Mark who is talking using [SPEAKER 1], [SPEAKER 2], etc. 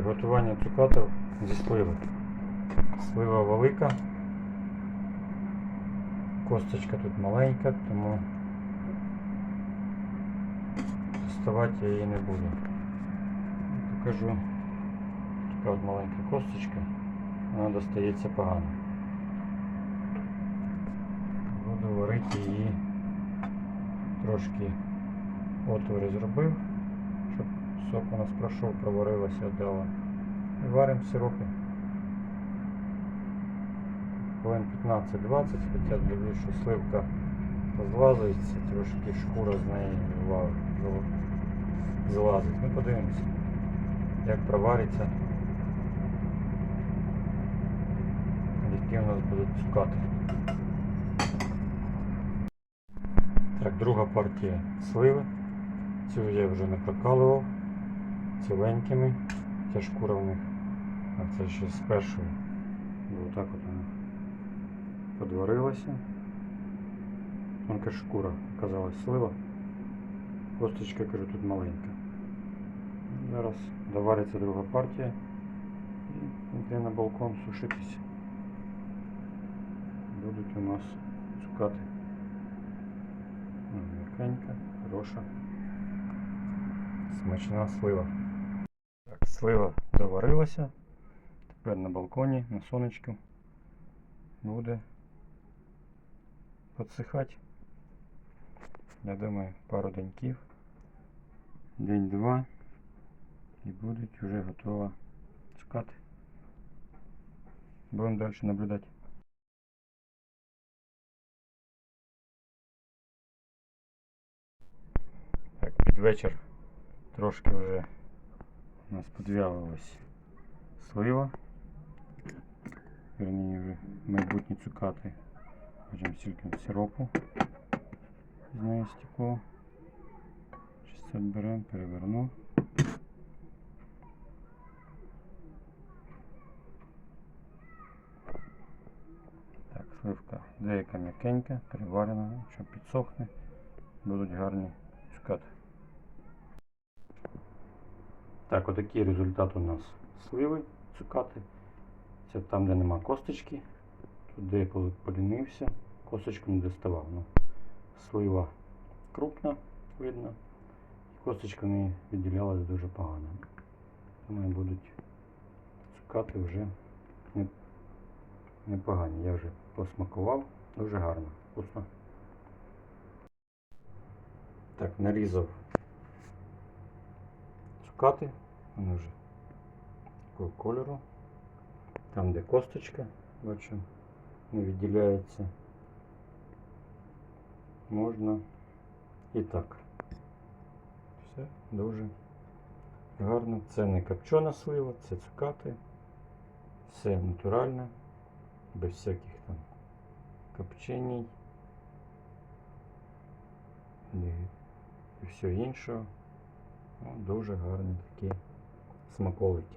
[SPEAKER 1] Приготування цукатів зі сливи. Слива велика. Косточка тут маленька, тому доставати я її не буду. Покажу. Така от маленька косточка. Вона достається погано. Буду варити її трошки отвори зробив, сок у нас пройшов, проварилося, дало. І варимо в сиропі. Хвилин 15-20, хоча дивлюсь, що сливка розлазується, трошки шкура з неї вилазить. Ну подивимося, як провариться, які у нас будуть цукати. Так, друга партія сливи. Цю я вже не прокалував ціленькими. Ця шкура в них. А це ще з першої. І отак от вона подварилася. Тонка шкура оказалась слива. Косточка, кажу, тут маленька. Зараз довариться друга партія і йде на балкон сушитися. Будуть у нас цукати. М'якенька, хороша. Смачна слива. Слива доварилася. Тепер на балконі, на сонечку буде підсихати. Я думаю, пару деньків. День-два. І будуть вже готова цукати. Будемо далі наблюдати. Так, під вечір трошки вже у нас підв'ялилась слива. Верніше вже майбутні цукати. Бачимо стільки сиропу. З неї стекло. Це беремо, переверну. Так, сливка деяка м'якенька, переварена, що підсохне, будуть гарні цукати. Так, отакий результат у нас сливи, цукати. Це там, де нема косточки. Тут де коли полінився, косточку не доставав. Ну, слива крупна, видно. І косточка в неї відділялась дуже погано. І будуть цукати вже не, непогані. Я вже посмакував, дуже гарно, вкусно. Так, нарізав цукати, вони вже такого кольору. Там, де косточка, бачу, не відділяється. Можна і так. Все дуже гарно. Це не копчена слива, це цукати. Все натуральне, без всяких там копченій і все іншого. Дуже гарні такі смаколики.